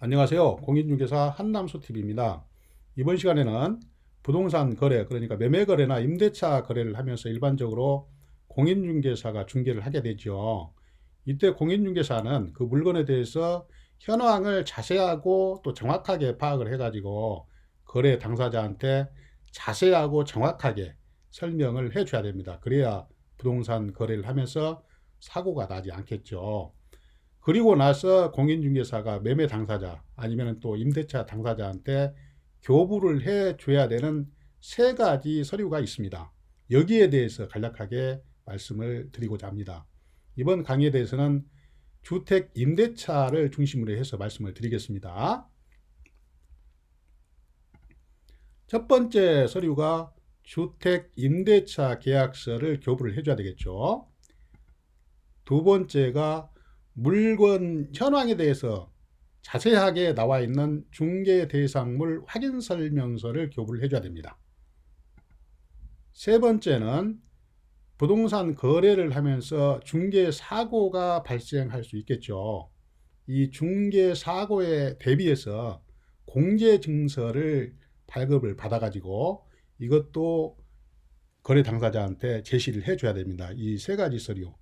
안녕하세요. 공인중개사 한남수TV입니다. 이번 시간에는 부동산 거래, 그러니까 매매 거래나 임대차 거래를 하면서 일반적으로 공인중개사가 중개를 하게 되죠. 이때 공인중개사는 그 물건에 대해서 현황을 자세하고 또 정확하게 파악을 해가지고 거래 당사자한테 자세하고 정확하게 설명을 해줘야 됩니다. 그래야 부동산 거래를 하면서 사고가 나지 않겠죠. 그리고 나서 공인중개사가 매매 당사자 아니면 또 임대차 당사자한테 교부를 해 줘야 되는 세 가지 서류가 있습니다. 여기에 대해서 간략하게 말씀을 드리고자 합니다. 이번 강의에 대해서는 주택 임대차를 중심으로 해서 말씀을 드리겠습니다. 첫 번째 서류가 주택 임대차 계약서를 교부를 해줘야 되겠죠. 두 번째가 물건 현황에 대해서 자세하게 나와 있는 중개 대상물 확인 설명서를 교부를 해줘야 됩니다. 세 번째는 부동산 거래를 하면서 중개 사고가 발생할 수 있겠죠. 이 중개 사고에 대비해서 공제 증서를 발급을 받아가지고 이것도 거래 당사자한테 제시를 해줘야 됩니다. 이 세 가지 서류,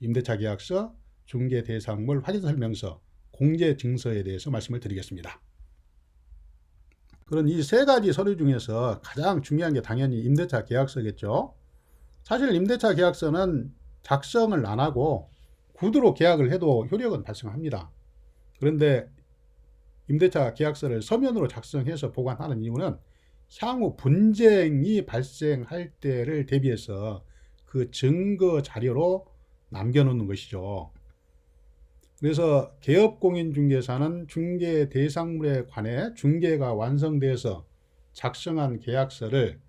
임대차 계약서, 중개 대상물 확인 설명서, 공제 증서에 대해서 말씀을 드리겠습니다. 그런 이 세 가지 서류 중에서 가장 중요한 게 당연히 임대차 계약서겠죠. 사실 임대차 계약서는 작성을 안 하고 구두로 계약을 해도 효력은 발생합니다. 그런데 임대차 계약서를 서면으로 작성해서 보관하는 이유는 향후 분쟁이 발생할 때를 대비해서 그 증거 자료로 남겨놓는 것이죠. 그래서 개업공인중개사는 중개 대상물에 관해 중개가 완성돼서 작성한 계약서를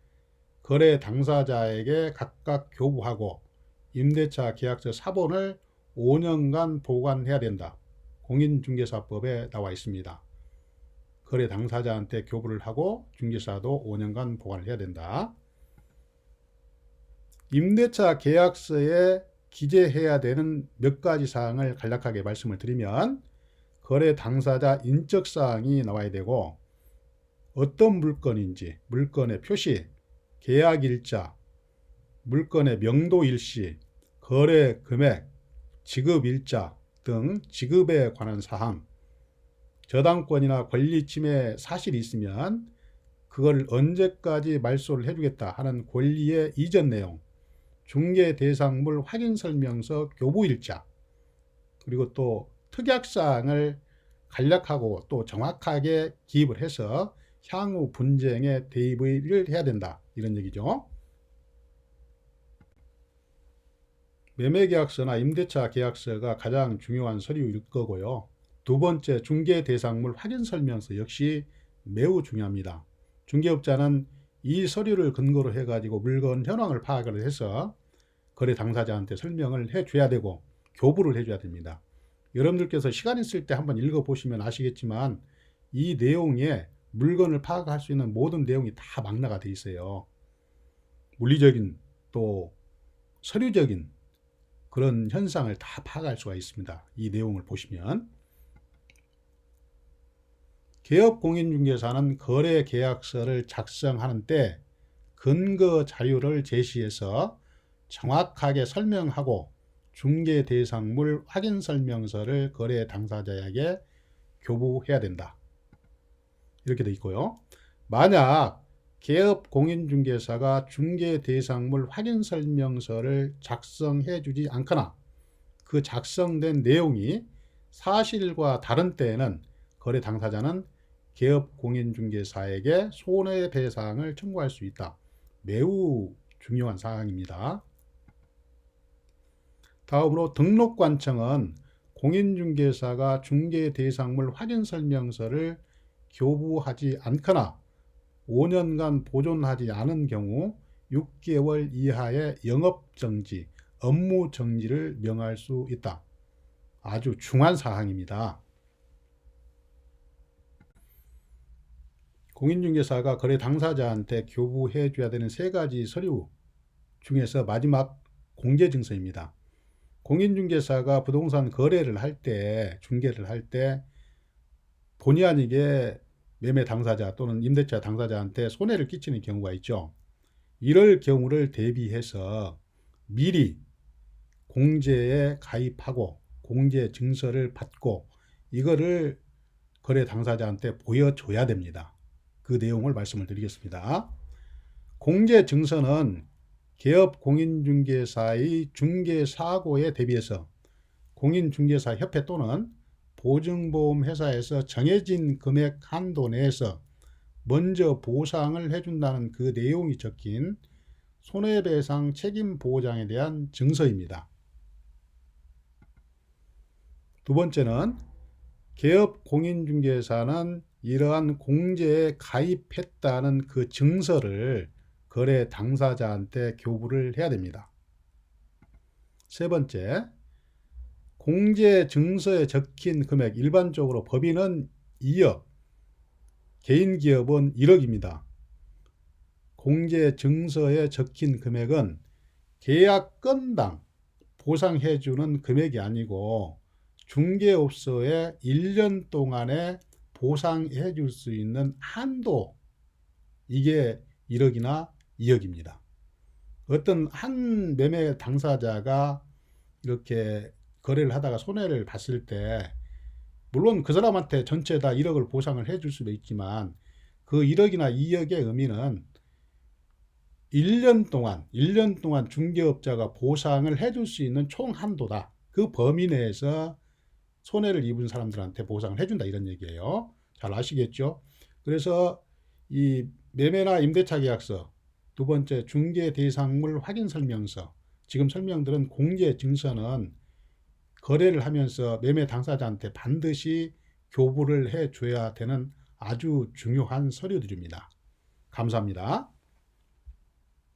거래 당사자에게 각각 교부하고 임대차 계약서 사본을 5년간 보관해야 된다. 공인중개사법에 나와 있습니다. 거래 당사자한테 교부를 하고 중개사도 5년간 보관을 해야 된다. 임대차 계약서에 기재해야 되는 몇 가지 사항을 간략하게 말씀을 드리면 거래 당사자 인적 사항이 나와야 되고 어떤 물건인지 물건의 표시, 계약 일자, 물건의 명도 일시, 거래 금액, 지급 일자 등 지급에 관한 사항, 저당권이나 권리 침해 사실이 있으면 그걸 언제까지 말소를 해주겠다 하는 권리의 이전 내용, 중개 대상물 확인 설명서 교부 일자 그리고 또 특약 사항을 간략하고 또 정확하게 기입을 해서 향후 분쟁에 대입을 해야 된다 이런 얘기죠. 매매계약서나 임대차 계약서가 가장 중요한 서류일 거고요. 두 번째 중개 대상물 확인 설명서 역시 매우 중요합니다. 중개업자는 이 서류를 근거로 해가지고 물건 현황을 파악을 해서 거래 당사자한테 설명을 해줘야 되고 교부를 해줘야 됩니다. 여러분들께서 시간 있을 때 한번 읽어보시면 아시겠지만 이 내용에 물건을 파악할 수 있는 모든 내용이 다 망라가 돼 있어요. 물리적인 또 서류적인 그런 현상을 다 파악할 수가 있습니다. 이 내용을 보시면 개업 공인중개사는 거래 계약서를 작성하는 때 근거 자료를 제시해서 정확하게 설명하고 중개 대상물 확인 설명서를 거래 당사자에게 교부해야 된다. 이렇게 돼 있고요. 만약 개업 공인중개사가 중개 대상물 확인 설명서를 작성해 주지 않거나 그 작성된 내용이 사실과 다른 때에는 거래 당사자는 개업 공인중개사에게 손해배상을 청구할 수 있다. 매우 중요한 사항입니다. 다음으로 등록관청은 공인중개사가 중개 대상물 확인 설명서를 교부하지 않거나 5년간 보존하지 않은 경우 6개월 이하의 영업정지, 업무정지를 명할 수 있다. 아주 중한 사항입니다. 공인중개사가 거래 당사자한테 교부해 줘야 되는 세 가지 서류 중에서 마지막 공제 증서입니다. 공인중개사가 부동산 거래를 할 때, 중개를 할 때 본의 아니게 매매 당사자 또는 임대차 당사자한테 손해를 끼치는 경우가 있죠. 이럴 경우를 대비해서 미리 공제에 가입하고 공제 증서를 받고 이거를 거래 당사자한테 보여줘야 됩니다. 그 내용을 말씀을 드리겠습니다. 공제 증서는 개업 공인중개사의 중개 사고에 대비해서 공인중개사 협회 또는 보증보험 회사에서 정해진 금액 한도 내에서 먼저 보상을 해준다는 그 내용이 적힌 손해배상 책임 보장에 대한 증서입니다. 두 번째는 개업 공인중개사는 이러한 공제에 가입했다는 그 증서를 거래 당사자한테 교부를 해야 됩니다. 세 번째, 공제 증서에 적힌 금액 일반적으로 법인은 2억, 개인 기업은 1억입니다. 공제 증서에 적힌 금액은 계약 건당 보상해 주는 금액이 아니고 중개업소에 1년 동안에 보상해 줄 수 있는 한도 이게 1억이나 2억입니다. 어떤 한 매매 당사자가 이렇게 거래를 하다가 손해를 봤을 때 물론 그 사람한테 전체 다 1억을 보상을 해 줄 수도 있지만 그 1억이나 2억의 의미는 1년 동안 1년 동안 중개업자가 보상을 해 줄 수 있는 총 한도다. 그 범위 내에서 손해를 입은 사람들한테 보상을 해준다 이런 얘기예요. 잘 아시겠죠? 그래서 이 매매나 임대차 계약서, 두 번째 중개 대상물 확인 설명서, 지금 설명드린 공개 증서는 거래를 하면서 매매 당사자한테 반드시 교부를 해줘야 되는 아주 중요한 서류들입니다. 감사합니다.